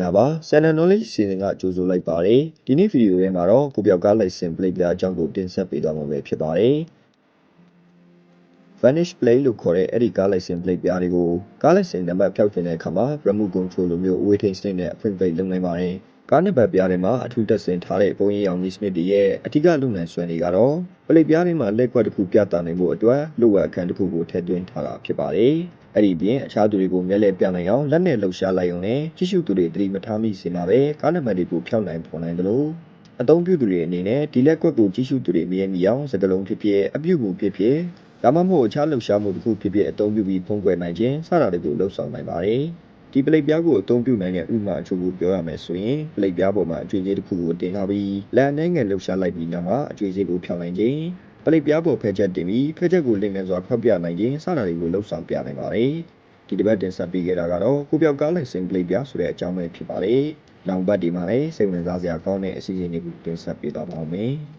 တာပါ Channel Knowledge စီစဉ်ကကြိုဆိုလိုက်ပါတယ်ဒီနေ့ဗီဒီယိုထဲမှာတော့ကိုပြောက်ကား license plate ပြအကြောင်းကိုတင်ဆက်ပေးသွားမှာပဲဖြစ်ပါတယ် Vanish plate လို့ခေါ်တဲ့အဲ့ဒီကား license plate ပြားတွေကိုကား license နံပါတ်ဖျောက်ချင်တဲ့အခါမှာ remote control လိုမျိုး away train စနစ်နဲ့ print plate လုပ်နိုင်ပါတယ်ကားနံပါတ်ပြားတွေမှာအထူးတက်ဆင်ထားတဲ့ပုံရိပ်ရောင်နည်းစနစ်တွေရဲ့အထူးလုပ်နိုင်စွမ်းတွေကတော့ပလိပ်ပြားတွေမှာလက်ကွက်တစ်ခုပြသနိုင်ဖို့အတွက်လိုအပ်အခန်းတစ်ခုကိုထည့်သွင်းထားတာဖြစ်ပါတယ်။ အဲ့ဒီပြင်အခြားသူတွေကိုမျက်လှည့်ပြနိုင်အောင်လက်နဲ့လှုပ်ရှားလိုက်အောင်နဲ့ကြည့်ရှုသူတွေသတိမထားမိစေမှာပဲကားနံပါတ်တွေကိုဖျောက်နိုင်ပေါ်နိုင်တယ်လို့အသုံးပြုသူတွေအနေနဲ့ဒီလက်ကွက်ကိုကြည့်ရှုသူတွေမြင်မိအောင်စကလုံးဖြစ်ဖြစ်အပြုတ်မှုဖြစ်ဖြစ်ဒါမှမဟုတ်အခြားလှုပ်ရှားမှုတစ်ခုဖြစ်ဖြစ်အသုံးပြုပြီးဖုံးကွယ်နိုင်ခြင်းစတာတွေကိုလှုပ်ဆောင်နိုင်ပါတယ်။ဒီပလိပ်ပြားကိုအသုံးပြုနိုင်တဲ့ဥပမာအချို့ကိုပြောရမယ်ဆိုရင်ပလိပ်ပြားပေါ်မှာအကျွေးသေးတစ်ခုကိုတင်ထားပြီးလက်အနေငယ်လှုပ်ရှားလိုက်ပြီးနောက်မှာအကျွေးသေးကိုဖြောင်းနိုင်ခြင်း ပလိပ်ပြားပေါ်ဖဲချက်တင်ပြီးဖဲချက်ကိုလင်ငယ်စွာဖောက်ပြနိုင်ခြင်းစတာတွေကိုလှုပ်ဆောင်ပြနိုင်ပါတယ်။ဒီတစ်ပတ်တင်ဆက်ပေးခဲ့တာကတော့ကိုပြောက်ကားလိုက်စင်ပလိပ်ပြားဆိုတဲ့အကြောင်းပဲဖြစ်ပါတယ်။နောက်ပတ်ဒီမှာလည်းစိတ်ဝင်စားစရာကောင်းတဲ့အစီအစဉ်တွေကိုတင်ဆက်ပေးသွားပါဦးမယ်။